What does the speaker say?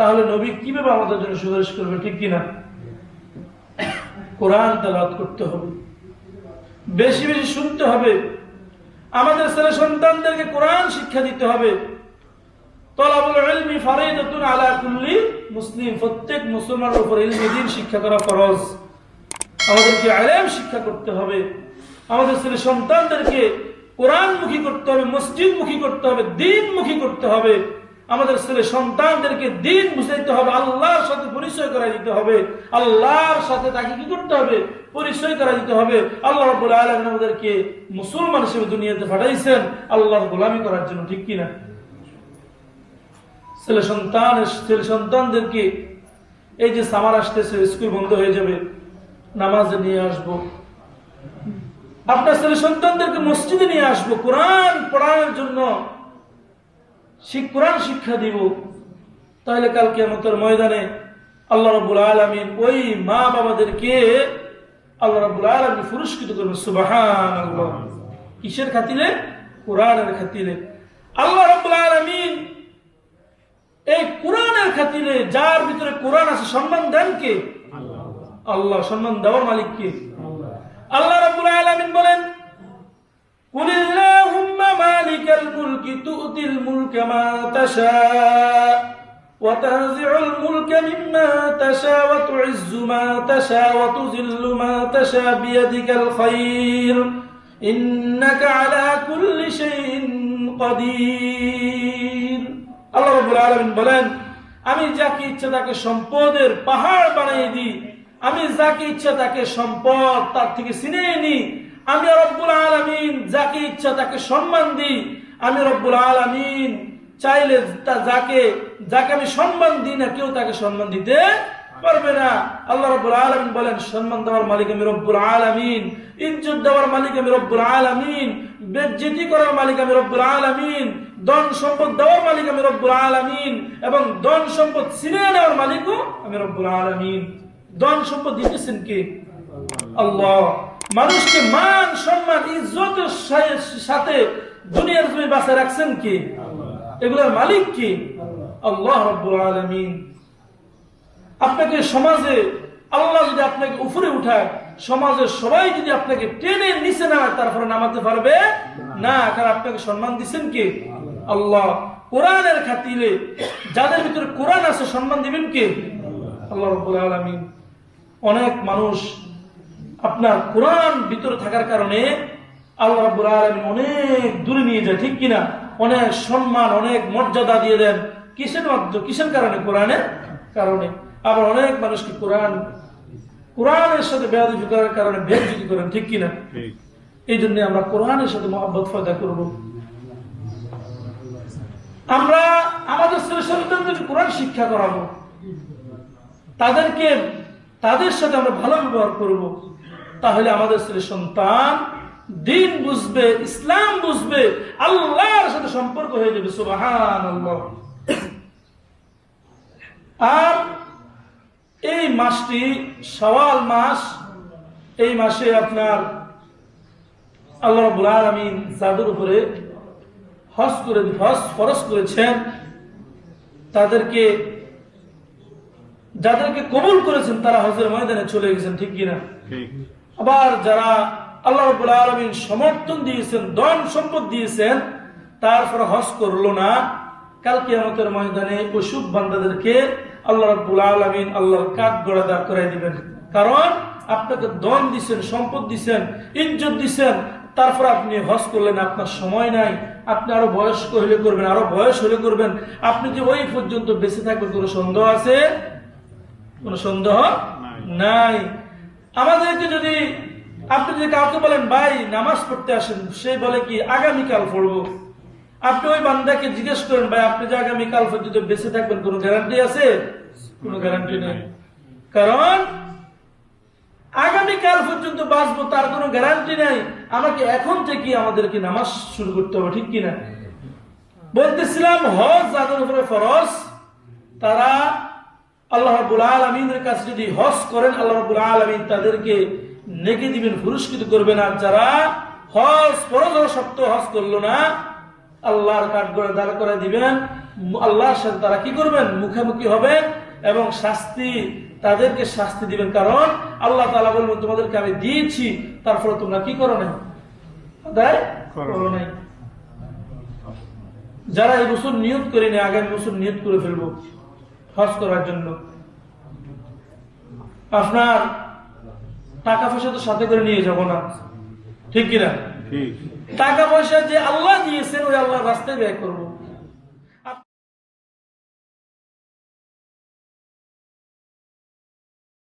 তাহলে নবী কীভাবে আমাদের জন্য সুপারিশ করবে, ঠিক কিনা? কোরআন তেলাওয়াত করতে হবে। বেশি বেশি শুনতে হবে। আমাদের ছেলে সন্তানদেরকে কোরআন শিক্ষা দিতে হবে। আলা কুল্লি মুসলিম। প্রত্যেক মুসলমানের উপর ইলমি শিক্ষা করা ফরজ। আমাদেরকে আলেম শিক্ষা করতে হবে। আমাদের ছেলে সন্তানদেরকে কোরআনমুখী করতে হবে, মসজিদমুখী করতে হবে, দিনমুখী করতে হবে। আমাদের ছেলে সন্তানদেরকে দিন বুঝাইতে হবে, আল্লাহর সাথে পরিচয় করা দিতে হবে। আল্লাহর সাথে তাকে কি করতে হবে? পরিচয় করা দিতে হবে। আল্লাহ রাব্বুল আলামিন আমাদেরকে মুসলমান হিসেবে দুনিয়াতে পাঠাইছেন। আল্লাহর গোলামি করার জন্য, ঠিক কিনা? ছেলে সন্তান, ছেলে সন্তানদেরকে এই যে সামার আসতেছে, স্কুল বন্ধ হয়ে যাবে, নামাজে নিয়ে আসব। আপনার ছেলে সন্তানদেরকে মসজিদে নিয়ে আসব, কোরআন পড়ানোর জন্য। কোরআন শিক্ষা দিব, তাহলে কালকে আমাদের ময়দানে আল্লাহ রাবুল আলমিন ওই মা বাবাদেরকে আল্লাহ রাবুল আলমিন পুরস্কৃত করবেন। সুবাহান কিসের খাতিরে? কোরআনের খাতিরে। আল্লাহ রাবুল আলমিন এই কোরআনের খাতিরে যার ভিতরে কোরআন আছে, সম্মান দেন কে? আল্লাহ। সম্মান দেওয়ার মালিক কে? আল্লাহ রাব্বুল আলামিন বলেন تؤتي الملك ما تشاء وتنزع الملك مما تشاء وتعز ما تشاء وتذل ما تشاء بيدك الخير إنك على كل شيء قدير আল্লাহ রাব্বুল আলামিন বলেন আমি যাকে ইচ্ছা তাকে সম্পদের পাহাড় বানিয়ে দিই আমি যাকে ইচ্ছা তাকে সম্পদ তার থেকে ছিনিয়ে নিই আমি রব্বুল আলামিন যাকে ইচ্ছা তাকে সম্মান দিই আমি রব্বুল আলামিন চাইলে যাকে যাকে আমি সম্মান দিই না, কেউ তাকে সম্মান দিতে পারবে না। আল্লাহ রব্বুল আলামিন বলেন, সম্মান দেওয়ার মালিক আমি রব্বুল আলামিন, ইজ্জত দেওয়ার মালিক আমি রব্বুল আলামিন, বেজ্জতি করার মালিক আমি রব্বুল আলামিন, ধন সম্পদ দেওয়ার মালিক আমি রব্বুল আলামিন, এবং ধন সম্পদ ছিনিয়ে নেওয়ার মালিকও আমি রব্বুল আলামিন। ধন সম্পদ দিতেছেন কে? আল্লাহ। মানুষকে মান, সম্মান, ইজ্জতের সাথে দুনিয়ার জমি বাঁচায় রাখছেন কে? এগুলোর মালিক কি? আল্লাহ। রব্বুল আলামিন। আপনাকে সমাজে আল্লাহ যদি আপনাকে উপরে উঠায় সমাজের সবাই যদি আপনাকে টেনে নিচে নামায় তারপরে নামাতে পারবে না। কারণ আপনাকে সম্মান দিচ্ছেন কে? আল্লাহ। কোরআনের খাতিরে যাদের ভিতরে কোরআন আছে সম্মান দিবেন কে? আল্লাহ রব্বুল আলামিন। অনেক মানুষ আপনার কোরআন ভিতরে থাকার কারণে আল্লাহ রাব্বুল আলামিন অনেক দূরে নিয়ে যায় ঠিক কিনা? অনেক সম্মান অনেক মর্যাদা দিয়ে দেন। কিসের মাধ্যমে? কিসের কারণে? কোরআনের কারণে। আবার অনেক মানুষকে কোরআন কোরআনের সাথে করার কারণে করেন ঠিক কিনা? এই জন্য আমরা কোরআনের সাথে মহব্বত ফয়দা করব। আমরা আমাদের ছেলে সন্তানদেরকে কোরআন শিক্ষা করাবো। তাদেরকে তাদের সাথে আমরা ভালো ব্যবহার করব। তাহলে আমাদের ছেলে সন্তান দিন বুঝবে ইসলাম বুঝবে আল্লাহর সাথে সম্পর্ক হয়ে যাবে সুবাহান আর এই মাসটি সওয়াল মাস এই মাসে আপনার আল্লাহ রাব্বুল আলামিন যাদের উপরে হজ করে হজ ফরজ করেছেন। তাদেরকে যাদেরকে কবুল করেছেন তারা হজের ময়দানে চলে গেছেন ঠিক কিনা? আবার যারা আল্লাহ রাব্বুল আলামিন সমর্থন দিয়েছেন ধন সম্পদ দিয়েছেন তারপর হজ করল না। কাল কিয়ামতের ময়দানে অসুখ বান্দাদেরকে আল্লাহ রাব্বুল আলামিন আল্লাহর কাঠ গড়া দাঁড় করাই দিবেন। কারণ আপনাকে দন দিছেন সম্পদ দিছেন ইজ্জত দিছেন তারপর আপনি হজ করলেন আপনার সময় নাই। আপনি আরও বয়স্ক হলে করবেন আরও বয়স হলে করবেন। আপনি যে ওই পর্যন্ত বেঁচে থাকবেন কোনো সন্দেহ আছে? কোনো সন্দেহ নাই। আমাদেরকে যদি আপনি যদি কাউকে বলেন, ভাই, নামাজ পড়তে আসেন, সে বলে কি আগামীকাল পড়ব? আপনি ওই বান্দাকে জিজ্ঞেস করেন, ভাই, আপনি যে আগামীকাল পর্যন্ত বেঁচে থাকবেন, কোনো গ্যারান্টি আছে? কোনো গ্যারান্টি নেই। কারণ আগামীকাল পর্যন্ত বাঁচবো তার কোনো গ্যারান্টি নাই। আমাকে এখন থেকে আমাদেরকে নামাজ শুরু করতে হবে, ঠিক কিনা? বলতেছিলাম, হজ যাদের উপরে ফরজ, তারা আল্লাহ রাব্বুল আলামিনের কাছে যদি হজ করেন, আল্লাহ রাব্বুল আলামিন তাদেরকে নেকে দিবেন পুরস্কৃত করবেন আর যারা হজ ফরজ হওয়া সত্ত্বেও হজ করল না আল্লাহর কাঠ করে দাঁড় করে দিবেন। আল্লাহর সাথে তারা কি করবেন? মুখোমুখি হবেন এবং শাস্তি তাদেরকে শাস্তি দিবেন। কারণ আল্লাহ তালা বলবেন তোমাদেরকে আমি দিয়েছি তার ফলে তোমরা কি করো নাই? আদায় করো নাই। যারা এই বছর নিয়োগ করেনি আগামী বছর নিয়োগ করে ফেলব হজ করার জন্য। আপনার টাকা পয়সা তো সাথে করে নিয়ে যাব না। ঠিক কিনা? টাকা পয়সা যে আল্লাহ দিয়েছেন ওই আল্লাহ রাস্তায় ব্যয় করব।